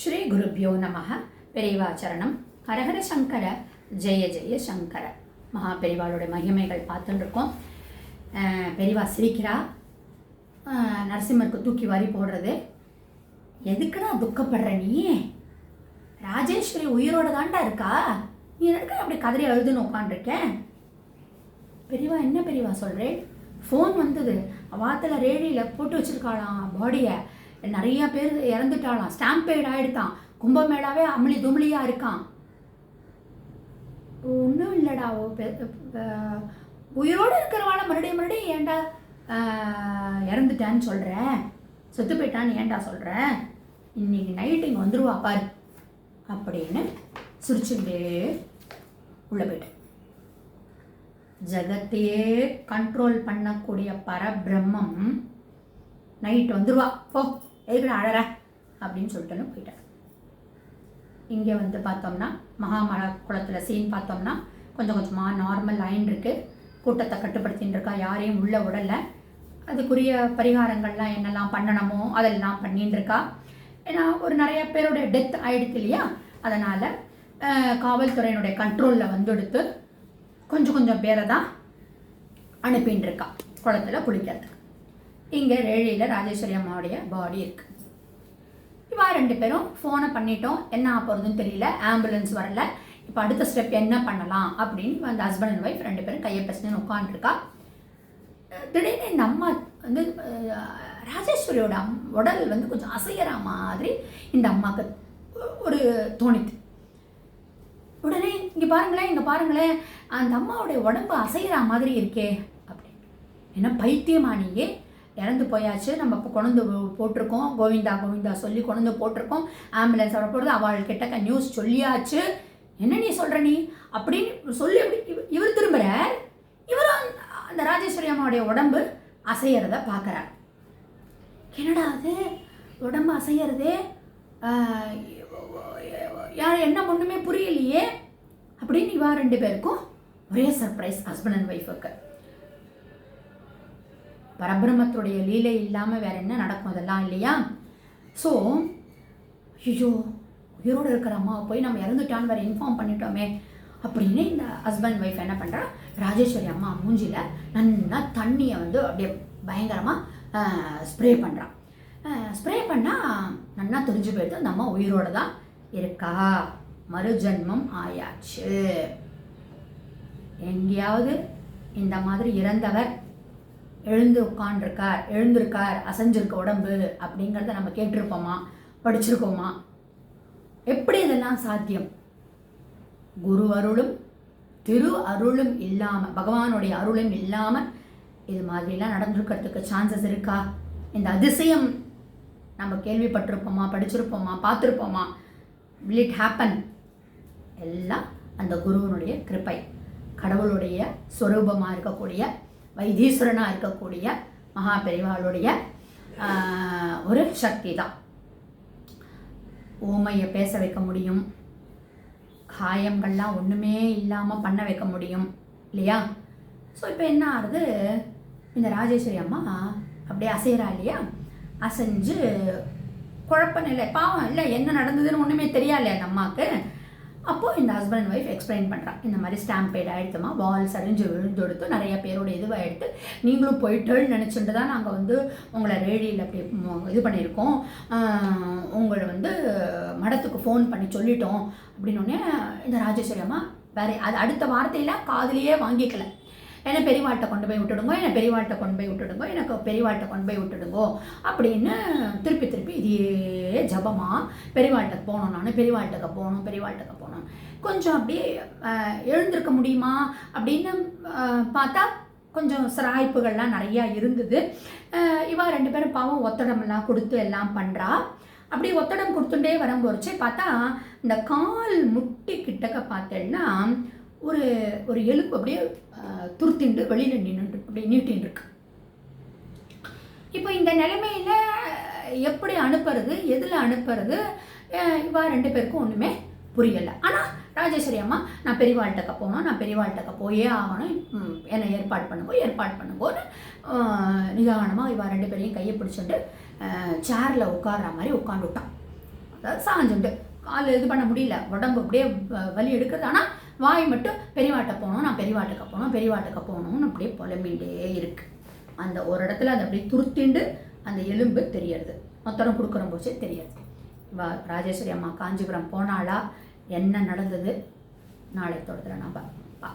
ஸ்ரீ குருப்பியோ நமக பெரியவாச்சரணம் ஹரஹர சங்கர. ஜெய ஜெய சங்கர. மகா பெரிவாளுடைய மகிமைகள் பார்த்துட்டுருக்கோம் பெரியவா சிரிக்கிறா. நரசிம்மருக்கு தூக்கி வாரி போடுறது. எதுக்குடா துக்கப்படுற நீ? ராஜேஸ்வரி உயிரோட தாண்டா இருக்கா? நீ எதுக்கு அப்படி கதறி அழுதுன்னு உட்காந்துருக்கேன் பெரியவா என்ன பெரியவா சொல்கிறேன் ஃபோன் வந்தது. வாத்தில் ரேடியில் போட்டு வச்சிருக்காளாம் பாடியை நிறைய பேர் இறந்துட்டாலாம் ஸ்டாம்பேட் ஆயிடுதான். கும்பமேளாவே அமளி துமளியாக இருக்கான் ஒன்றும் இல்லைடா. ஓ உயிரோடு இருக்கிறவாள மறுபடியும் மறுபடியும் ஏன்டா இறந்துட்டான்னு சொல்கிற செத்து போயிட்டான்னு ஏன்டா சொல்கிற இன்னைக்கு நைட்டு இங்கே வந்துருவா பாரு. அப்படின்னு சிரிச்சுட்டே உள்ளே போயிட்டேன் ஜகத்தையே கண்ட்ரோல் பண்ணக்கூடிய பரபிரம்மம் நைட் வந்துருவா. போ. எதுக்குடா அழற அப்படின்னு சொல்லிட்டுன்னு போயிட்டேன். இங்கே வந்து பார்த்தோம்னா மகாமல குளத்தில் சீன் பார்த்தோம்னா கொஞ்சம் கொஞ்சமாக நார்மல் லைன் இருக்குது கூட்டத்தை கட்டுப்படுத்தின்னு இருக்கா யாரையும் உள்ள விடலை. அதுக்குரிய பரிகாரங்கள்லாம் என்னெல்லாம் பண்ணணுமோ அதெல்லாம் பண்ணின்னு இருக்கா. ஏன்னா ஒரு நிறைய பேருடைய டெத் ஆயிடுச்சு இல்லையா? அதனால் காவல்துறையினுடைய கண்ட்ரோலில் வந்துடுத்து கொஞ்சம் கொஞ்சம் பேரை தான் அனுப்பின்னு இருக்கா குளத்துல குளிக்கிறதுக்கு. இங்கே ரேழியில் ராஜேஸ்வரி அம்மாவுடைய பாடி இருக்கு. இவா ரெண்டு பேரும் ஃபோனை பண்ணிட்டோம். என்ன ஆக போகிறதுன்னு தெரியல. ஆம்புலன்ஸ் வரல. இப்போ அடுத்த ஸ்டெப் என்ன பண்ணலாம் அப்படின்னு அந்த ஹஸ்பண்ட் அண்ட் ஒய்ஃப் ரெண்டு பேரும் கையை பிரச்சனை உட்காந்துருக்கா திடீர்னு இந்த அம்மா வந்து ராஜேஸ்வரியோட அம் உடல் வந்து கொஞ்சம் அசைகிற மாதிரி இந்த அம்மாவுக்கு ஒரு தோணித்து. உடனே இங்கே பாருங்களேன் இங்கே பாருங்களேன் அந்த அம்மாவுடைய உடம்பு அசைகிற மாதிரி இருக்கே அப்படின்னு. என்ன பைத்தியமானியே இறந்து போயாச்சு. நம்ம இப்போ கொண்டு போட்டிருக்கோம். கோவிந்தா கோவிந்தா சொல்லி கொண்டு போட்டிருக்கோம். ஆம்புலன்ஸ் வர போகிறது அவள் கிட்டக்க நியூஸ் சொல்லியாச்சு. என்ன நீ சொல்கிற நீ? அப்படின்னு சொல்லி அப்படி இவர் திரும்புகிறார் இவரும் அந்த- ராஜேஸ்வரி அம்மாவுடைய உடம்பு அசையறத பார்க்குறார் என்னடா அது? உடம்பு அசையறதே யார் என்ன ஒன்றுமே புரியலையே. அப்படின்னு இவா ரெண்டு பேருக்கும் ஒரே சர்ப்ரைஸ் ஹஸ்பண்ட் அண்ட் ஒய்ஃபுக்கு பரபிரமத்துடைய லீலை இல்லாமல் வேற என்ன நடக்கும் அதெல்லாம் இல்லையா? ஸோ ஐயோ உயிரோடு இருக்கிற அம்மாவை போய் நம்ம இறந்துட்டான்னு வேறு இன்ஃபார்ம் பண்ணிட்டோமே. அப்படின்னு இந்த ஹஸ்பண்ட் ஒய்ஃப் என்ன பண்ணுறா ராஜேஸ்வரி அம்மா மூஞ்சியில் நல்லா தண்ணியை வந்து அப்படியே பயங்கரமாக ஸ்ப்ரே பண்ணுறான் ஸ்ப்ரே பண்ணால் நல்லா தெரிஞ்சு போயிடுது அந்த அம்மா உயிரோட தான் இருக்கா? மறுஜன்மம் ஆயாச்சு. எங்கேயாவது இந்த மாதிரி இறந்தவர் எழுந்து உட்காண்டிருக்கார் எழுந்திருக்கார் அசைஞ்சிருக்க உடம்பு அப்படிங்கிறத நம்ம கேட்டிருப்போமா? படிச்சிருக்கோமா? எப்படி இதெல்லாம் சாத்தியம்? குரு அருளும் திரு அருளும் இல்லாமல் பகவானுடைய அருளும் இல்லாமல் இது மாதிரிலாம் நடந்திருக்கிறதுக்கு சான்சஸ் இருக்கா? இந்த அதிசயம் நம்ம கேள்விப்பட்டிருப்போமா படிச்சிருப்போமா பார்த்துருப்போமா? வில் இட் ஹேப்பன் எல்லாம் அந்த குருவனுடைய கிருப்பை கடவுளுடைய சொரூபமாக இருக்கக்கூடிய வைத்தீஸ்வரனாக இருக்கக்கூடிய மகா பெரிவாளுடைய ஒரு சக்தி தான் ஊமையை பேச வைக்க முடியும். காயங்கள்லாம் ஒன்றுமே இல்லாமல் பண்ண வைக்க முடியும். இல்லையா? ஸோ இப்போ என்ன ஆகுது? இந்த ராஜேஸ்வரி அம்மா அப்படியே அசைகிறா இல்லையா? அசைஞ்சு குழப்பம் இல்லை பாவம் இல்லை என்ன நடந்ததுன்னு ஒன்றுமே தெரியாது அந்த அம்மாவுக்கு அப்போது இந்த ஹஸ்பண்ட் அண்ட் ஒய்ஃப் எக்ஸ்பிளைன் பண்ணுறான் இந்த மாதிரி ஸ்டாம்பேட் ஆகிடுத்துமா வால் சரிஞ்சு விழுந்து எடுத்து நிறைய பேரோட இதுவாக எடுத்து நீங்களும் போயிட்டோன்னு நினச்சிட்டு தான் நாங்கள் வந்து உங்களை ரேடியில் அப்படி இது பண்ணியிருக்கோம். உங்களை வந்து மடத்துக்கு ஃபோன் பண்ணி சொல்லிட்டோம். அப்படின்னோடனே இந்த ராஜேஸ்வரி அம்மா வேறு அது அடுத்த வார்த்தையில் காதுலயே வாங்கிக்கல. என்னை பெரியவாட்டை கொண்டு போய் விட்டுடுங்கோ என்னை பெரியவாட்டை கொண்டு போய் விட்டுடுங்கோ எனக்கு பெரியவாட்டை கொண்டு போய் விட்டுடுங்கோ அப்படின்னு திருப்பி திருப்பி இதே ஜபமாக பெரியவாள்கிட்ட போகணும் நான் பெரியவாள்கிட்ட போகணும் பெரியவாட்டுக்கு போகணும். கொஞ்சம் அப்படியே எழுந்திருக்க முடியுமா? அப்படின்னு பார்த்தா கொஞ்சம் சிராய்ப்புகள்லாம் நிறையா இருந்தது. இவா ரெண்டு பேரும் பாவம் ஒத்தடமெல்லாம் கொடுத்து எல்லாம் பண்ணுறா அப்படி ஒத்தடம் கொடுத்துட்டே வரும்போது பார்த்தா இந்த கால் முட்டி கிட்டக்க பார்த்தேன்னா ஒரு ஒரு எலும்பு அப்படியே துருத்திண்டு வெளியில் நின்று அப்படியே நீட்டின்னு இருக்கு இப்போ இந்த நிலைமையில எப்படி அனுப்புறது எதில் அனுப்புறது இவா ரெண்டு பேருக்கும் ஒன்றுமே புரியலை. ஆனால் ராஜேஸ்வரி அம்மா நான் பெரியவாழ்கிட்ட போகணும் நான் பெரியவாழ்கிட்ட போயே ஆகணும். என்னை ஏற்பாடு பண்ணுங்கோ ஏற்பாடு பண்ணுங்கோன்னு நிதானமாக இவா ரெண்டு பேரையும் கையை பிடிச்சிட்டு சேரில் உட்கார்ற மாதிரி உட்காந்துட்டான் அதாவது சாஞ்சுண்டு. கால் இது பண்ண முடியல. உடம்பு அப்படியே வ- வலி எடுக்கிறது. ஆனால் வாய் மட்டும் பெரியவாட்டை போகணும் நான் பெரியவாட்டுக்கு போகணும் பெரியவாட்டுக்கு போகணும்னு அப்படியே புலம்பிகிட்டே இருக்குது அந்த ஒரு இடத்துல அது அப்படியே துருத்திண்டு அந்த எலும்பு தெரியறது மொத்தம் கொடுக்குற போச்சே தெரியாது. வா ராஜேஸ்வரி அம்மா காஞ்சிபுரம் போனாளா? என்ன நடந்தது? நாளை தொடர்ந்து நம்ம பா